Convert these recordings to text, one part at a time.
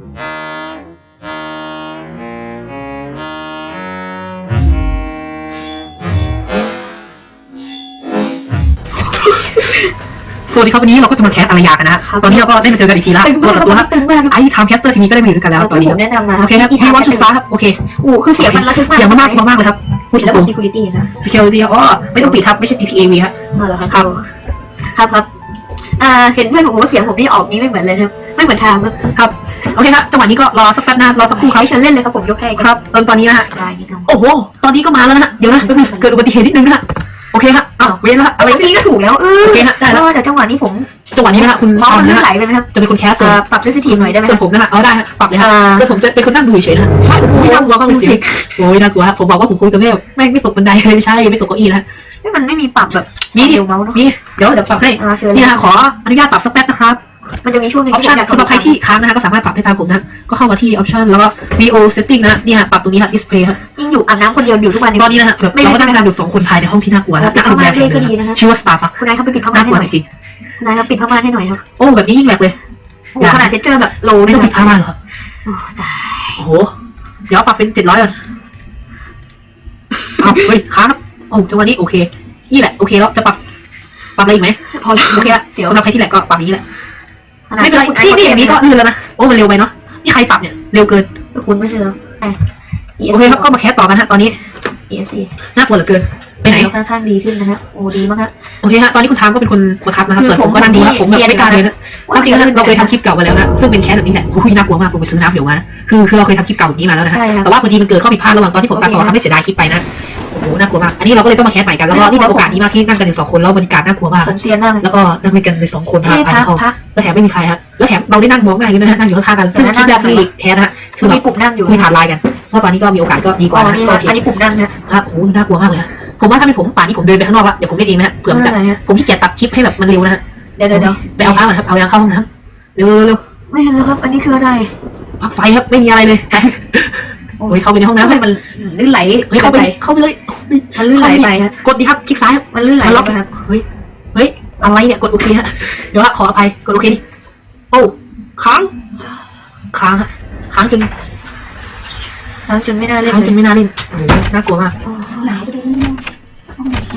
สวัสดีครับวันนี้เราก็จะมาแคสอารยากันนะฮะตอนนี้เราก็ได้มาเจอกันอีกทีละตึงตัวมากต่อตัวฮะตึงมากไอ้ทามแคสเตอร์ทีนี้ก็ได้มาอยู่ด้วยกันแล้วตอนนี้ผมแนะนำมาโอเคครับอีทีทามวันชุดสตาร์ครับโอเคโอ้คือเสียงมันระทึกมากเสียงมันมากมากเลยครับพูปิดดตระรบบง security นะๆ security อ๋อไม่ต้องปิดครับไม่ใช่ GTAV ฮะมาเหรอครับครับครับครับอ่าเห็นเพื่อนผมบอกว่าเสียงผมนี่ออกนี้ไม่เหมือนเลยนะครับ ไม่เหมือนทามครับครับโอเคครับจังหวะนี้ก็รอสักแป๊บนะรอสักครู่ครับให้ฉันเล่นเลยครับผมยกให้ครับตอนตอนนี้นะฮะได้นี่ครับโอ้โห ตอนนี้ก็มาแล้วนะฮะเดี๋ยวนะแป๊บนึงเกิดอุบัติเหตุนิดนึงนะฮะโอเคฮะอ้าวเว้นแล้วฮะอะไรนี้ก็ถูกแล้วเออโอเคฮะได้แล้วแต่จังหวะนี้ผมจังหวะนี้นะฮะคุณเมาส์มันนะลื่นฮะไหลไปไหมครับจะเป็นคนแคสส่วนอ่าปรับ sensitive หน่อยได้ไหมส่ควนรับ ผมนะฮะเอาได้ฮะปรับเลยฮะอ่า ส่วนผมจะเป็นคนนั่งดูเฉยๆนะฮะโอ้ยน่ากลัวมากเลยเสียงโอ้ยน่ากลัวฮะผมบอกว่าผมคงจะไม่ไม่ไม่ตกบันไดเลยไม่ใช่ไม่ตกเก้าอี้นะฮะเฮ้ยมันไม่มีปรับแบบมีดิเดียวเมาส์เนอะมีเดี๋ยวเดี๋ยวปรับให้ อ่าเชิญนี่นะฮะขออนุญาตปรับสักแป๊บนะครับ มันจะมีช่วงหนึงออปที่ชั่นผมอยากสำหรับใครที่ค้างนะฮะก็สามารถปรับให้ตามผมนะก็เข้ามาที่ออปชั่นแล้วก็ VO setting นะฮะนี่ฮะปรับตรงนี้ฮะ display ฮะยิ่งอยู่อาบน้ำคนเดียวอยู่ทุกวันตอนนี้นะฮะแบบเราก็นั่งกันอยู่สองคนภายในห้องที่น่ากลัวนะปิดผ้าม่านให้ก็ดีนะฮะชื่อว่า Starbucks คุณนายครับไปปิดผ้าม่าน่านกให้ลัหวน่อยจริงคุณนายครับปิดผ้าม่านให้หน่อยครับๆโอ้แบบนี้ยิ่งแหลกเลยโอ้ขนาดเทสเจอร์แบบโลไม่นี่ต้องนะปิดผ้าม่านหรอกครับโอ้ตายโอ้โหเดี๋ยวปรับเป็นเจ็ดร้อยก่อนเอาเฮ้ยค้างครับโอ้จังหวะนี้โอเค นี่แหละโอเคแล้วจะปรับปรับอะไรอีกไหมพอแล้วโอเคละเสียวสำหรับใครที่แหลกก็ปรับอย่างนี้แหละ ขนาดไม่เป็นไรคุณที่นี่อย่างนี้ก็ไลื่นแล้วนะโอ้มันเร็วไปเนาะนี่ใครปรับเนี่ยเร็วเกินคุณไม่ใช่เหรออะโอเคครับก็มาแคสต่อกันฮะตอนนี้ ESC น่ากลัวเหลือเกิน ไปไหนค่อนข้างดีขึ้นนะฮะโอ้ดีมากฮะโอเคฮะตอนนี้คุณทามก็เป็นคนบังคับนะครับคือส่วนผมก็นั่งดูนะผมแบบผมไม่กล้าเลยนะว่าจริงๆแล้วเราเคยทำคลิปเก่ามาแล้วนะซึ่งเป็นแคสแบบนี้แหละโอ้ยน่ากลัวมากผมไปซื้อน้ำเดี๋ยวมานะคือคือเราเคยทำคลิปเก่าแบบนี้มาแล้วนะฮะใช่ครับแต่ว่าพอดีมันเกิดข้อผิดพลาดระหว่างตอนที่ผมตัดต่อโอเคทำให้เสียดายคลิปไปนะโอ้โหน่ากลัวมากอันนี้เราก็เลยต้องมาแคสใหม่กันแล้วก็ไม่นี่ต้เป็องนโอกาสดีมากที่นั่งกันอยู่สองคนแล้วบรรยากาศน่ากลัวมากผมเซียนมากเลยแล้วก็นั่งด้วยกันเลยสองคนเอ้ยภายในห้องพักแล้วแถมไม่มีใครฮะแล้วแถมเราได้นั่งมองหน้ากันด้วยนะฮะนั่งอยู่ข้างๆกันซึ่งคลิปแรกที่แคสนะฮะคืคืออแบมีบปุ่มนั่งอยู่คุยผ่านไลน์กันเพราะตอนนี้ก็มีโอกาสก็ดีกอ๋ว่าอนะนี่ก็ฮะโอเคอันนี้ปุ่มนั่งนะครับโอ้โหน่ากลัวมากเลยฮะ ผมว่าถ้าเป็นผมป่านนี้ผมเดินไปข้างนอกละเดี๋ยวผมเล่นเองนะฮะเผื่อมันจะอะไรฮะ ผมขี้เกียจตัดคลิปให้แบบมันเร็วนะฮะเดี๋ยวเดี๋ยวเดี๋ยวไปเอาผ้าก่อนครับเอายางเข้าห้องน้ำเร็วเร็วเร็วไม่เห็นแล้วครับ อันนี้คืออะไรปลั๊กไฟครับไม่มีอะไรเลยไปโอ้ยเข้าไปในห้องน้ำให้ให้มัมันนลื่นไหลเฮ้ยเข้าไปเลยเข้าไปเลยมันลื่นไหลไปฮะ กดดีครับคลิกซ้ายครับ มันลื่นไหลมันล็อก ไปครับ เฮ้ย เฮ้ย อะไรเนี่ย กดโอเคฮะ เดี๋ยวฮะขออภัย กดโอเคดิ โอ้ ค้าง ค้างฮะ ค้างจน ทั้งจนไม่น่าเล่นค้างเลจนยไม่น่าเล่นโอ้โหน่ากลัวมาก โอ้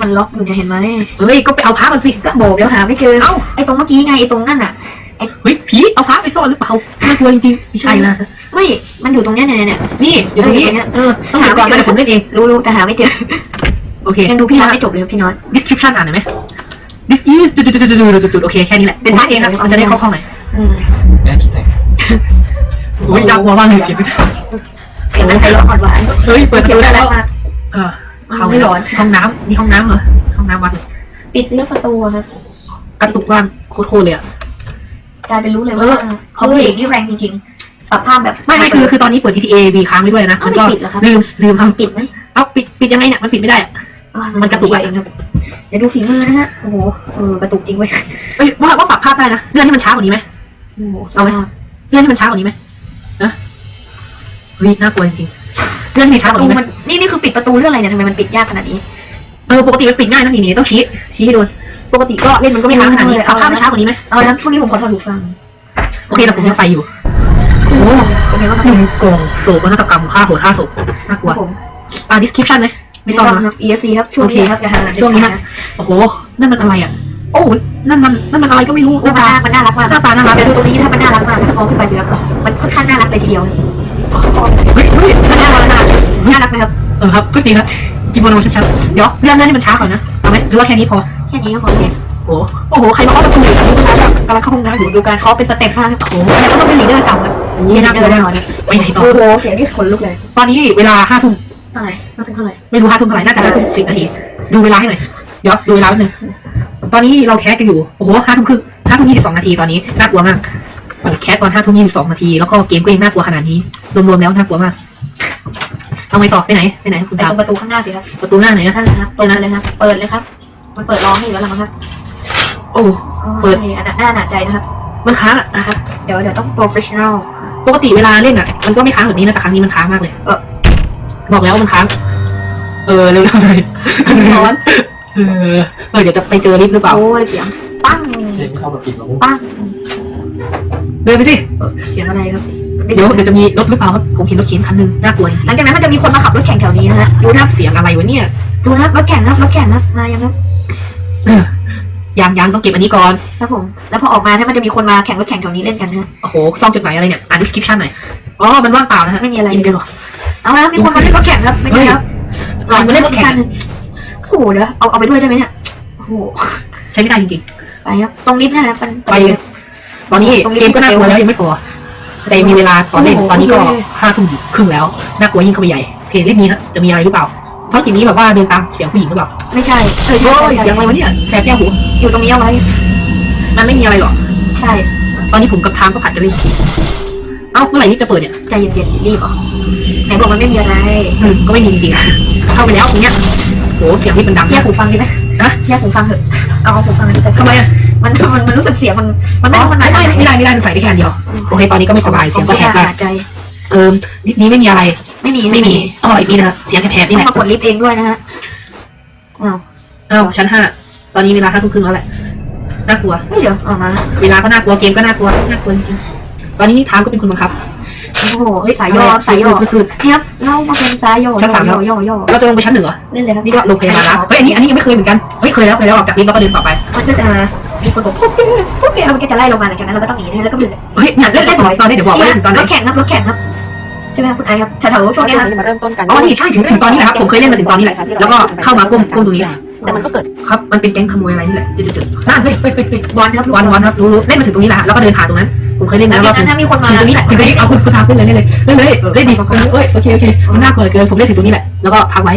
มันล็อกอยู่เนี่ยเห็นไหมเฮ้ย ก็ไปเอาผ้ามันสิ ก็โบกเดี๋ยวหาไม่เจอ เอ้า ไอ้ตรงเมื่อกี้ไงไอ้ตรงนั่นน่ะ เฮ้ย ผี เอาผ้าไปซ่อนหรือเปล่า น่ากลัวจริงๆไม่ใช่นะ ไม่ มันอยู่ตรงเนี้ยเนี่ยเนี่ย นี่อยู่ตรงนี้ เออ ต้องหาก่อนนะเดี๋ยวผมเล่นเอง รู้รู้แต่หาไม่เจอ โอเคยังดูพี่น้อยไม่จบเลยพี่น้อย description อ่านหน่อยไหม this is จุดจุดจุดจุดจุดจุดโอเค แค่นี้แหละ เป็นท่าเองครับมันจะได้เข้าข้องหน่อยอืมแม่คิดอะไรโอ้ยน่ากลัวมากเลยเสียง เสียงนั้นใครร้องก่อนหวานเฮ้ยเปิดเสียงได้แล้วมากเออเข้าไม่ร้อนห้องน้ำนี่ห้องน้ำเหรอห้องน้ำวัดปิดเสียงประตูอะครับกระตุกว่างโคตรๆเลยอะกลายเป็นรู้เลยเอว่าอเขาเพลงนี่แรงจริงๆปรับภาพแบบไม่ไม่คือคือตอนนี้เปิด GTA V ค้างไว้ด้วยนะเอ้ามันก็ไม่ปิดเหรอครับลืมลืมทปิดไหมำเอ้าปิดปิดยังไงเนี่ยมันปิดไม่ได้อะมันกระตุกอะเองครับเดี๋ยวดูฝีมือนะฮะโอ้โหเออกระตุกจริงเว้ยเอ้ยว่าว่าปรับภาพได้นะเลื่อนให้มันช้ากว่านี้ไหมโอ้โหเอาไหมเลื่อนให้มันช้ากว่านี้ไหมนะ เฮ้ยน่ากลัวจริงๆเลื่อนให้มันช้าปกระว่าตูนี้ไหมมันนี่นี่คือปิดประตูเรื่องอะไรเนี่ยทำไมมันปิดยากขนาดนี้ เออปกติมันปิดง่ายนะนี่นี่ต้องชี้ชี้ให้ดูปกติก็เล่นมันก็ไม่ค้างขนาดนี้ปรับภาพมันช้ากว่านี้ไหมเอาแล้วช่วงนี้ผมขอถอดหูฟังโอเคแต่ผมยังใส่อยู่โอ้เป็นไงบ้างครับยิงกองโศกนาฏกรรมฆ่าโหดฆ่าศพน่ากลัวผมอ่า description ไหมไม่ต้องคนะรับ ESC ครับช่วงนี้ครับอย่าหาช่วงนี้ฮะโอ้โหนั่นมันอะไรอะโอ้โหนั่นมันนั่นมันอะไรก็ไม่รู้หหน้าน้าตาตามันน่ารักมากหน้าตาน่ารักเดี๋ยวดูตรงนี้ถ้ามันน่ารักมากมองขึ้นไปสิครับมันค่อนข้างน่ารักเลยทีเดียว เฮ้ยเฮ้ยมันน่าน่ารัรักกน่ารักน่ารักไหมครับ เออครับก็จริงครับกินโมโนชัดๆเดี๋ยวเรื่องนั้นให้มันช้าก่อนนะเอาไหมหรือว่าแค่นี้พอ แค่นี้ก็พอเลยโอ้โหโอ้โห ใครมาเคาะประตูอยู่กำลังกำลังเข้าห้องน้ำอยู่ดูการเคาะเป็นสเต็ปมากโอ้โหแต่ก็ต้องเป็นลีดเดอร์เก่าครับเชี่ยน่ากลัวแน่นอนไปไหนต่อ โอ้โห เสียงที่ขนลุกเลย ตอนนี้เวลาห้าทุ่มเท่าไหร่มาถึงเท่าไหร่ ไม่รู้ห้าทุ่มเท่าไหร่น่าจะห้าทุ่มสิบนาที ดูเวลาให้หน่อย เดี๋ยวดูเวลาแป๊บนึง ตอนนี้เราแคสกันอยู่ โอ้โหห้าทุ่มครึ่งห้าทุ่มยี่สิบสองนาทีตอนนี้น่ากลัวมาก เปิดแคสตอนห้าทุ่มยี่สิบสองนาที แล้วก็เกมก็ยังน่ากลัวขนาดนี้ รวมๆแล้วน่ากลัวมากเอาไงต่อไปไหนไปไหนคุณไปตาตรงประตูข้างหน้าสิครับ ประตูหน้าไหนนะนั่นแหละครับตรงนั้นเลยครับ เปิดเลยครับ มันเปิดร้องให้อยู่แล้วล่ะมั้งครับโอ้ เปิเปิดดอันนั้นหน้าหนาใจนะครับ มันค้างอะนะครับ เดี๋ยวเดี๋ยวต้อง professional ปกติเวลาเล่นอะมันก็ไม่ค้างแบบนี้นะแต่ครั้งนี้มันค้างมากเลย เออบอกแล้วว่ามันค้าง เออเร็วๆเลยร้อน เออเออเดี๋ยวจะไปเจอลิฟต์หรือเปล่าโอ้ยเสียง ปั้ง เสียงไม่เข้ามาปิดหรอกปั้ง เดินไปสิเออเสียงอะไรครับ เดี๋ยวเดี๋ยวจะมีรถหรือเปล่าครับผมเห็นรถเข็นคันหนึงน่ากลัวจริงหลังจากนั้นมันจะมีคนมาขับรถแข่งแถวนี้นะฮะๆดูนะเสียงอะไรวะเนี่ยดูนะครับรถแข่งนะครับรถแข่งนะครับมายังครับเออยังยังต้องเก็บอันนี้ก่อน ครับผม แล้วพอออกมาเนี่ยมันจะมีคนมาแข่งรถแข่งแถวนี้เล่นกันนะฮะโอ้โหซองจดหมายอะไรเนี่ยอ่าน description หน่อยอ๋อมันว่างเปล่านะฮะไม่มีอะไรยินดีหรอเอาละมีคนมาเล่นรถแข่งครับไม่ใช่ครับอ่ามาเล่นรถแข่งโอ้โหเดี๋ยวเอาเอาไปด้วยได้ไหมเนี่ยโอ้โหใช้ไม่ได้จริงไปครับตรงลิฟต์เนยนะมันๆไปเลย ตอนนี้เกมก็น่ากลัวแล้วยังไม่พอแต่มีเวลาตอนเล่นตอนนี้ก็ห้าทุ่มครึ่งแล้วน่ากลัวยิ่งเข้าไปใหญ่โอเคเล่นนี้นะจะมีอะไรหรือเปล่าเพราะทีนี้แบบว่าเดินตามเสียงผู้หญิงหรือเปล่าไม่ใช่เออใช่โอ้ยใช่เสียงอะไรวะเนี่ยแสบแก้วหูอยู่ตรงนี้เอาไว้มันไม่มีอะไรหรอกใช่ ตอนนี้ผมกับทามก็ผัดกันเล่นเอ้าเมื่อไหร่นี่จะเปิดเนี่ยใจเย็นๆรีบเหรอไหนบอกมันไม่มีอะไรอืมก็ไม่มีจริงๆเข้าไปแล้วตรงเนี้ยโหเสียงนี่มันดังแยมากหูฟังดีไหมนะแยกหูฟังเถอะเอาเอาหูฟังอันนี้ไปทำไมอะ มันมันมันรู้สึกเสียงมันมันอ๋ไม่อมันไม่ไม่ไม่ไม่ได้ไม่ได้มันใส่ได้แค่อันเดียวโอเคตอนนี้ก็ไม่สบายเสียงก็แหบได้มากใจ เออนิดนี้ไม่มีอะไรไม่มีไม่มีอ๋ออีกนี่นะครับเสียงแหบๆนี่แหต้อละงมากดลิฟต์เองด้วยนะฮะอ้าวอ้าวชั้นห้าตอนนี้เวลาห้าทุ่มครึ่งแล้วแหละน่ากลัว เฮ้ยเดี๋ยวออกมาเวลาก็น่ากลัวเกมก็น่ากลัวน่ากลัวจริงๆตอนนี้ทามก็เป็นคนบังคับ โอ้โหเฮ้ยสายย่อสายย่อสุดเนี่ยครับเรามาเป็นสายย่อชั้นสามย่อย่อย่อเราจะลงไปชั้นหนึ่งเหรอเล่นเลยครับนี่ก็โรงพยาบาลนะเฮ้ยอันนี้อันนี้ยังไม่เคยเหมือนกันเฮ้ยเคยแล้วเคยแล้วออกจากลิฟต์แล้วก็เดินต่อไป มันก็จะ มีคนบอกพวกแกพวกแกเรามันก็จะไล่ลงมาหลังจากนั้นเราก็ต้องหนีนะแล้วก็บินเฮ้ยเนี่ยเล่นเล่นต่อตอนนี้เดี๋ยวบอกว่าเล่นตอนไหนรถแข่งครับรถแข่งครับใช่ไหมครับคุณไอครับแถวๆช่วงนี้วันนะนี้มาเริ่มต้นกันอ๋อนี่ใช่ถึงถึงตอนนี้แหละครับผมเคยเล่นมาถึงตอนนี้แหละแล้วก็เข้ามาก้มก้มตรงนี้แต่มันก็เกิดครับมันเป็นแก๊งขโมยอะไรนี่แหละจุดๆๆนั่นเฮ้ยเฮ้ยเฮ้ยเฮ้ยบอลครับบอลบอลครับรู้รู้เล่นมาถึงตรงนี้แหละแล้วก็เดินผ่านตรงนั้นผมเคยเล่นหลันะงรจาอกบนั้นถ้ามีคนมาถึงตรงนี้แหละถึงตรงนี้เอาคุณคุณทาขึ้นเลยเล่นเลยเล่นเลยเล่นดีเอ้ยโอเคโอเคมันน่ากลัวเกินผมเล่นถึงตรงนี้แหละแล้วก็พักไว้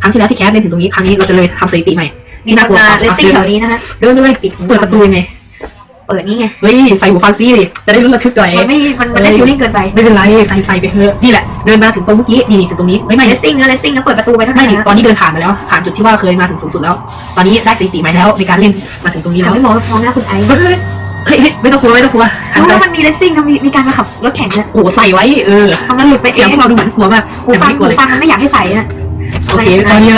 ครั้งที่แล้วที่แคสเล่นถึงตรงนี้ครั้งนี้เราจะเลยทำสถิติใหม่ มีที่คน่านกลัวมาเลสซิ่งแถวนี้นะฮะเดินไปเลยเปิดประตูยังไงเปิดนี่ไงเฮ้ยใส่หูฟังซิดิจะได้รู้ระทึกหน่อยมันไม่มันมันได้ฟิลลิ่งเกินไปไม่เป็นไรใส่ใส่ไปเถอะนี่แหละเดินมาถึงตรงเมื่อกี้นี่นี่ถึงตรงนี้ไม่ไม่เลสซิ่งนะเลสซิ่งนะเปิดประตูไปเท่าไม่นั้นดินะตอนนี้เดินผ่านมาแล้วผ่านจุดที่ว่าเคยมาถึงสูงสุดแล้ว ตอนนี้ได้สถิติใหม่แล้วในการเล่นมาถึงตรงนี้เราแล้วไม่มองมองหน้าคุณไอเฮ้ยเฮ้ยเฮ้ยไม่ต้องกลัวไม่ต้องกลัวหันรู้ไปว่ามันมีเลสซิ่งนะมีมีการมาขับรถแข่งนะโอ้โหใส่ไว้เออทำนั้นหลุดไปเอเสียงงพวกเราดูเหมือนกลัวมากหูแต่ฟัไม่งกลัวหูเลยฟังมันไม่อยากให้ใส่นะ โอเคตอนนี้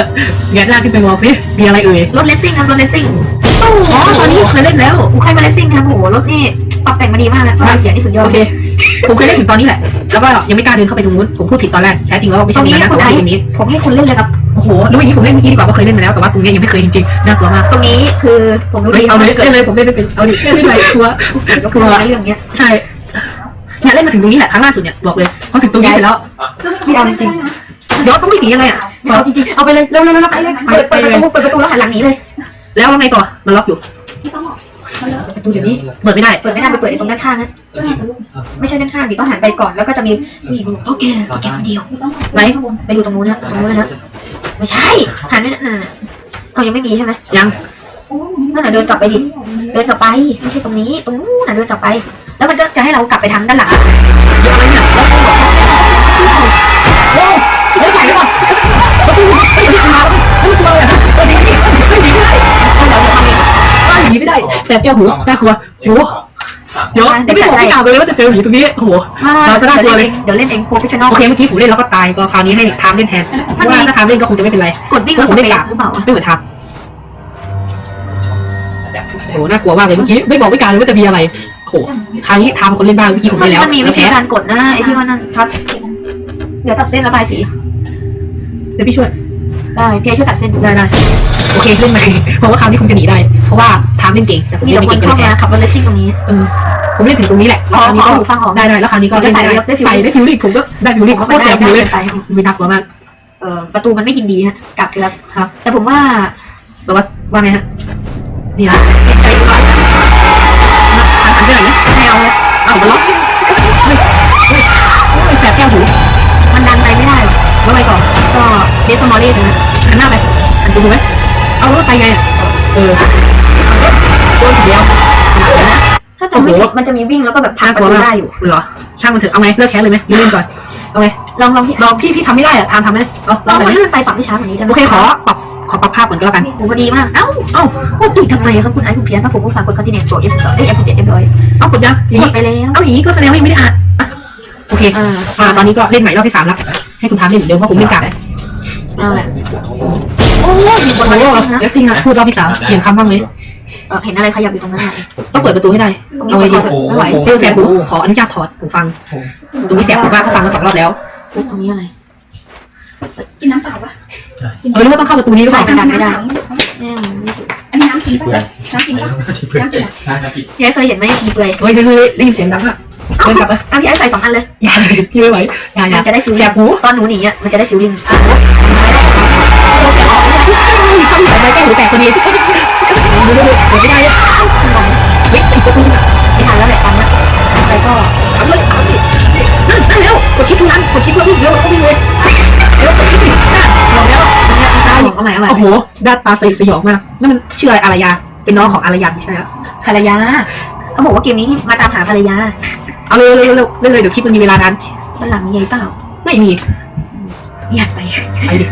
แงะหน้าขึ้นไปมองสิมีอะไรเอ่ยรถเลสซิ่งครับรถเลสซิ่งอ๋อตอนนี้เคยเล่นแล้วโอ้ใครมาเลสซิ่งครับโอ้โหรถนี่ปรับแต่งมาดีมากนะระบายเสียงนี่สุดยอดโอเคผมเคยเล่นถึงตอนนี้แหละ แล้วก็ยังไม่กล้าเดินเข้าไปตรงนู้นผมพูดผิดตอนแรกแท้จริงแล้วไม่ตรใช่งตรงนี้นั้นนะคุผมณไอว่าตรงนี้ ผมให้คุณเล่นเลยครับโอ้โหรู้อย่างนี้ผมเล่นเมื่อกี้ดีกว่าว่าเคยเล่นมาแล้วแต่ว่าตรงนี้ยังไม่เคยจริงๆน่ากลัวมากตรงนี้คือผมรู้เฮ้ยดีเอาเลยเกิเล่ดนเลยผมเล่นไม่เป็นเอาดิเล่นไม่เป็นไรกลัวยกตัวอะไรอย่างเงี้ยใช่เนี่ยเล่นมาถึงตรงนี้แหละครั้งล่าสุดเนี่ยบอกเลยพอถึงตรงนี้เสร็จแล้วไม่เอาจริงย้อนต้องวิ่งหนียังไงอะๆไม่ เอาจริงๆ เอาไปเลยเร็วๆๆๆไปเลยเปิดเปิดประตูเปิดประตูแล้วหันหลังหนีเลย แล้วไงต่อ มันล็อกอยู่ประตูเดี๋ยวนี้ เปิดไม่ได้ เปิดไม่ได้ไปเปิดในตรงด้านข้างนะไม่ใช่ด้านข้างดิต้องหันไปก่อน แล้วก็จะมีผู้หญิงบอกโอเคโอเคคนเดียวไหนไปดูตรงนู้นนะตรงนู้นนะไม่ใช่ หันไม่นั่นน่ะเขายังไม่มีใช่ไหมยังนั่นน่ะเดินกลับไปดิ เดินกลับไป ไม่ใช่ตรงนี้ ตรงนู้นน่ะเดินกลับไป แล้วมันก็จะให้เรากลับไปทางด้านหลังเดี๋ยวอะไรเนี่ยโอ้เดี๋ยวใส่ไปก่อนประตูเฮ้ยมันมาแล้วมันกลัวเลยอะเออหนีไม่หนีไม่ได้บ้านหนี ไม่ได้แต่แก้วหูน่ากลัวโอ้โหเดี๋ยวไม่บอกไม่กาวเลยว่าจะเจอหีตรงนี้โอ้โหเราจะน่ากลัวเลยเดี๋ยวเล่นเองโปรเฟชชั่นอลโอเคเมื่อกี้ผมเล่นแล้วก็ตายก็คราวนี้ให้ทามเล่นแทนว่าถ้าทามเล่นก็คงจะไม่เป็นไรกดวิ่งแล้วคสงเปไม่รกลับหรือเปล่าไม่เหมือนทามโอ้โหน่ากลัวมากเลยเมื่อกี้ไม่บอกไม่กาวเลยว่าจะมีอะไรโอ้โหทางนี้ทามคนเล่นบ้างเมื่อกี้ผมไปแล้วมันมีวิธีการกดนะไอ้ที่ว่านั่นชัดเดี๋ยวตัดเส้นระบายสี ดี๋ยวพี่ช่วย ได้พี่ไอ้ช่วยตัดเส้นได้ได้โอเคเล่นใหม่เพราะว่าคราวนี้คงจะหนีได้ เพราะว่าทามเล่นเก่งแต่ผมมีเล่นแต่ไม่คนเก่งชอบเลยมาขับรถเลสซิ่งตรงนี้ เออผมเล่นถึงตรงนี้แหละแล้วคราวนี้ก็ขอหูฟังออกได้ได้แล้วคราวนี้ก็จะเล่นใส่ได้ได้ฟิลใส่ได้ฟิลลิ่งผมก็ได้ฟิลลิ่งโคตรแสบฟิลเลยไปไม่น่ากลัวมากเออประตูมันไม่ยินดีฮะกลับเถอะครับครับ แต่ผมว่าแต่ว่าว่าไงฮะนี่นะใจดีกว่าหันหันไปไหนเนี่ยไม่เอาเลยเอามาล็อกเฮ้ยเฮ้ยเฮ้ยแสบแก้วหูมันดันไปไม่ได้หรอกแล้วไงต่อ ก็เดสมอลลี่นะหันหน้าไปหันดูไหมเอาแล้วไปไงอะเออโดนทีเดียวหนักเลยนะถ้าจะไม่โอ้โหผิดมันจะมีวิ่งแล้วก็แบบทางน่าปกลัระวตูมากได้อยู่เหรอช่างมันเถอะเอาไงเลิกแคสเลยไหมเล่นก่อนเอาไงลองลองที่ลองพี่พี่ทำไม่ได้อะทำทำไหมเอาลลอองงหน่มาอยเลื่อนไปปรับให้ช้ากว่านี้ได้ไหมโอเคขอปรับขอปรับภาพก่อนก็แล้วกันโอ้พอดีมาก เอ้า เอ้าพูดอีกทำไมครับคุณไอ้คุณเพียรครับผมอุตส่าห์กดคอนติเนนต์ตัว F12 ได้ F11 เรียบร้อย เอากดยังอย่างกนี้ดไปแล้ว เอาอย่างนี้ก็แสดงว่ายังไม่ได้อ่านอะ โอเคอ่าอ่าตอนนี้ก็เล่นใหม่รอบที่สามแล้ว ให้คุณทามเล่นเหมือนเดิมเพราะผมเล่นกากเอาแหละโอ้ยมีคนโอ้มาโหเล่นนะแล้วซิงอะพูดรอบที่สามเปลี่ยนคำบ้างเลยเออเห็นอะไรขยับอยู่ตรงนั้นไหมต้องเปิดประตูให้ได้ ตรงนี้เอาไงดี ขอเถอะไม่ไหวเซลลแสบหูขออนุญาตถอดหูฟังตรงนี้แสบหูมากเขาฟังมาสองรอบแล้วอุ๊ยตรงนี้อะไรกินน้ำเปล่าปะเออรู้ว่าต้องเข้าประตูนี้หรือเปล่า ไม่ได้ไม่ได้ไม่แม่งไม่ถูก อันนี้น้ำกินปะน้ำกินปะชิบเพื่อนน่ากินพี่ไอ้เคยเห็นไหมชีเปลือยเฮ้ยเฮ้ยเฮ้ยได้ยินเสียงดังอะเดินกลับไปเอาพี่ไอ้ใส่สองอันเลยอย่าเลยพี่ไม่ไหวอย่าอย่ามันจะได้ฟิลแสลิ่งบหูตอนหนูหนีอะมันจะได้ฟิลลิ่งเข้าหูไปใกล้หูแตกพอดีดูดูดูเดี๋ยวไม่ได้เลยเฮ้ยปิดประตูอะไม่ทันแล้วแหละตอนนี้ไปก็เอาเลยเอาเลยนั่นนั่นเร็วกดชิปทุกนั้นกดชิปเพื่อวิ่ โหด้านตาใสสยองมากนั่นมันชื่ออะไรอารยา เป็นน้องของอารยันไม่ใช่เหรอภรรยาเขาบอกว่าเกมนี้มาตามหาภรรยา เอาเลยเร็วเร็วเร็วเลยเดี๋ยวคลิปมันมีเวลานานมันหลังมียายเปล่าไม่มีอยากไปไปดิ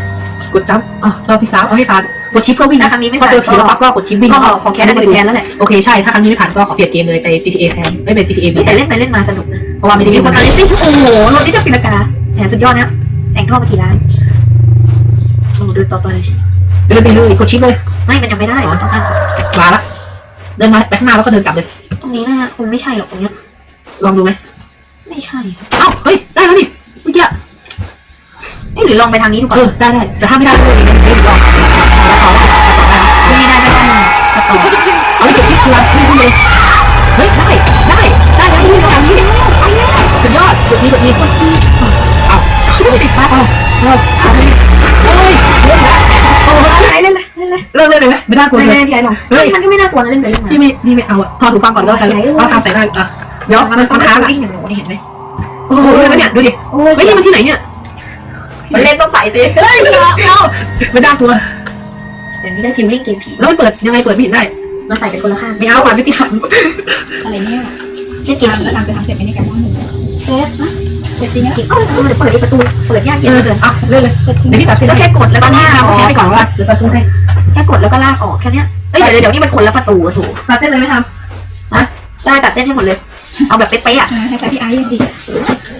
กดจัมป์อะรอพี่สาวเอาให้ผ่านกดชิปเพื่อวิ่งถ้าครั้งนี้ไม่พอผ่านเจอผีแล้วปั๊บก็กดชิปวิ่งก็ของแคสได้เป็นแคสแล้วแหละโอเคใช่ถ้าครั้งนี้ไม่ผ่านก็ขอเปลี่ยนเกมเลยไป GTA แทนไม่เป็น GTA แต่เล่นไปเล่นมาสนุกนะเพราะว่าไม่ได้มีเล่นคนมาเอาเล่นซิโอ้โหรถนี่จะปีนกาแหมสุดยอดนะแต่งท่อมากี่ล้านโอ้โหเดินต่อไป เดินไปเลยกดชิปเลย ไม่มันยังไม่ได้ต้องอะมาละ เดินมาไปข้างหน้าแล้วก็เดินกลับเลย ตรงนี้น่าคงไม่ใช่หรอกตรงเนี้ยลองดูไหมไม่ใช่ เอ้าเฮ้ยได้แล้วนี่เมื่อกี้เอ้ยหรือลองไปทางนี้ดูก่อนเออได้ได้แต่ถ้าไม่ได้ก็เลยเดี๋ยวรอแล้วเขาแล้วเขา ไหมไม่น่ากลัวเล่นเลเลยยพี่ไอ้ลองเฮ้ยมันก็ไม่น่ากลัวนะเล่นไปเล่นมาพี่ไม่พี่ไม่เอาอะถอดหูฟังก่อนแล้วกันเอาทำใส่ได้อะเดี๋ยวมันมันค้างอะวิ่งอย่างหนูนี่เห็นไหมโอ้โหดูเนี่ยดูดิโอ้เฮ้ยนี่มันที่ไหนเนี่ยมันเล่นต้องใส่สิเฮ้ยเอาไม่น่ากลัวแต่นี่ได้ฟิลลิ่งเกมผีแล้วมันเปิดยังไงเปิดไม่เห็นได้มาใส่เป็นคนละข้างไม่เอาความยุติธรรมอะไรเนี่ยเล่นเกมผีแล้วหลังจะทำเสร็จไหมในการนั่งหนึ่งเชฟนะเสร็จจริงแล้วเอ้าเปิดประตู เปิดยากเอเย็นอเหลือเกินอะเล่นเลยเดี๋ยวพี่ตัดสินก็แค่กดแล้วตก็อนนี้ลากเราออกแค่ไปก่อนว่าเดี๋ยวตัดสินให้แค่กดแล้วก็ลากออกแค่เนี้ยเอ้ยเดี๋ยวเดี๋ยวนี่มันคนละประตูอะถูกตัดเส้นเลยไหมครับได้ตัดเส้นให้หมดเลย เอาแบบเป๊ะๆอะให้ใส่พี่ไอ้ยังดี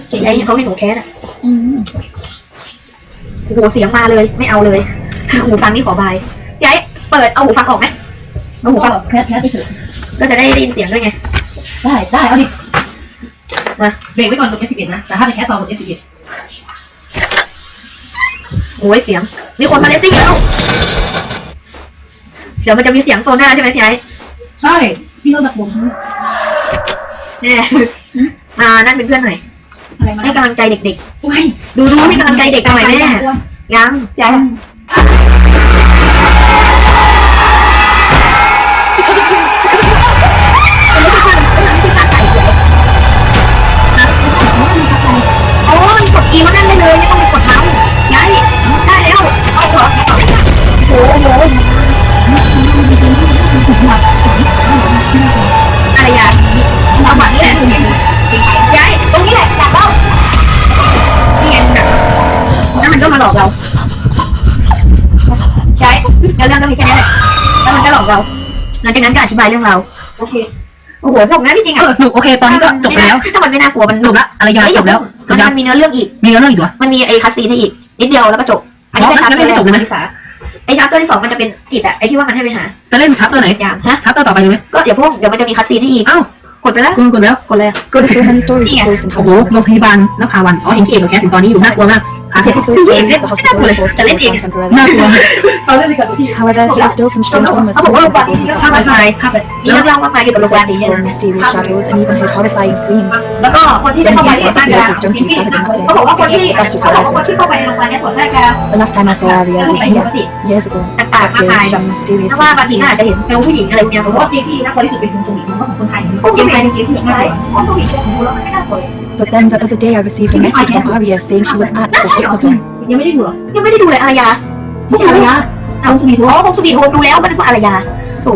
เก่งไอ้เขาให้หนูแคสอะอืมโอ้โหเสียงมาเลยไม่เอาเลยหูฟังนี่ขอบายยายเปิดเอาหูฟังออกไหมเอาหูฟังแค่แค่ไปถึงก็จะได้ได้ยินเสียงด้วยไงได้ได้เอาดิเบรกไว้ก่อนกด F11 นะแต่ถ้าในแคสต่อกด F11 โอ้ยเสียงมีคนมาเลสซิ่งแล้วเดี๋ยวมันจะมีเสียงโซน่าใช่ไหมพี่ไอ้ใช่พี่ต้องตะโกนแน่มานั่นเป็นเพื่อนหน่อยอะไรมาให้กำลังใจเด็กอุ้ยๆ ดูดูให้กำลังใจเด็กหน่อยแม่ยังยายโอ้ยกดอีมานั่นได้เลยไม่ต้อง มันก็มาหลอกเรา ใช่แล้วเรื่องก็มีแค่นี้แหละแล้วมันก็หลอกเราหลังจากนั้นก็อธิบายเรื่องเราโอเคโอ้โหผมนะที่จริงเออะอหนุกโอเคตอนนี้ก็จบไปแล้วถ้ามันไม่น่ากลัวมันจบละอะไรยาจบแล้วจมับนยังมีเนื้อเรื่องอีก มีเรื่องอีกเหรอ มันมีไอ้คัสซีนให้อีก นิดเดียวแล้วก็จบ อันนี้อ๋อเป็นชาร์งั้เตอนร์ไม่แรจกบเลยไหมที่สาไอ้ชาร์เตอร์ที่สองมันจะเป็นจิตอะไอ้ที่ว่ามันให้ไปหาจะเล่นชัปเตอร์ไหนอย่างฮะชัปเตอร์ต่อไปเลยไหมก็เดี๋ยวพวกเดี๋ยวมันจะมีคัสซีนให้อีกเอ้ากดไปแล้วกดแล้ว กดเลยอะกด So many stories Yeah. of ghosts and โอ้โห haunted โรงพยาบาลนภาวัน อ๋อเห็นพี่เอกกับแคสถึงตอนนี้อยู่น่ากลัวมากอะ Because of those stories, the hospital was forced to close down temporarily. น่ากลัว However, there are still some strange rumors เขาบอกว่าโรงพยาบาล people นี้ who เรื่อง have มากมายมีเรื่องเล่ามากมายเกี่ยวกับโรงพยาบาล said นี้ they saw mysterious shadows and even heard horrifying screams. แล้วก็คนที่เข้าไปเนี่ยน่าจะเขาบอกว่าคนที่เขาบอกว่าคนที่เข้าไปในโรงพยาบาลเนี่ยส่วนมากจะ The last time I saw Aria ก็ was คือปก here ติ years ago. ต่างๆ That มากมาย day, she mysteriously เพราะว่าบางทีก็อาจ disappeared. จะเห็นเงาผู้หญิงอะไรพวกเนี้ยผมว่าที่ที่นักบริสุทธิ์เป็นคนสนิทมันก็ของคนไทยพวกเกมไทยใน เกมที่ใช่เพราะผู้หญิงของเราไม่น่ากลัว But then the other day, I received a message from Aria saying she was at the hospital. ยังไม่ได้ดูหรอยังไม่ได้ดูเลยอารยาไม่ใช่อะไรนะเอาสนิทอ๋อผมสวีทโฮมดูแล้วมันเป็นอารยาโถ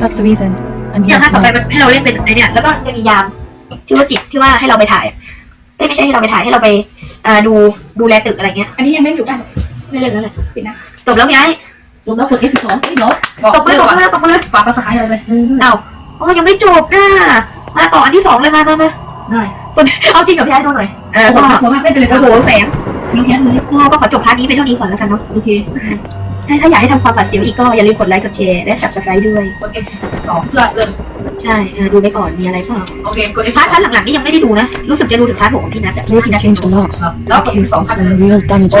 That's the reason I'm อย่า here งถ้าต่อไป tonight. มันให้เราเล่นเป็นไอเนี่ยแล้วก็จะมียามชื่อว่าจิตที่ว่าให้เราไปถ่ายเอ้ยไม่ใช่ให้เราไปถ่ายให้เราไปอ่าดูดูแลตึกอะไรเงี้ยอันนี้ยังเล่นอยู่ป่ะไม่เล่นแล้วแหละปิดนะจบแล้วพี่ไอ้รวมแล้วกด F12 เฮ้ยเนาะตบมือตบมือตบมือฝากสายอะไรไปเอ้าอ๋อยังไม่จบนะ มาต่ออันที่สองเลยมามามาได้ส่วนเอาจริงกับพี่ไอ้ดูหน่อยเออผมว่าผมว่าไม่เป็นไรโอ้โหแสงยังแค่เลยก็ขอจบพาร์ทนี้ไปเท่านี้ก่อนแล้วกันเนาะโอเคถ้าถ้าอยากให้ทำความหวาดเสียวอีกก็อย่าลืมกดไลค์กดแชร์และ subscribe ด้วยกด F สองเพื่อเริ่มใช่เออดูไปก่อนมีอะไรเปล่าโอเคกด F พาร์ทพาร์ทหลังๆนี่ยังไม่ได้ดูนะรู้สึกจะดูถึงพาร์ทหกของพี่นัทอะ The place has changed a lot. แล้วก The ด F case สอง did some real damage.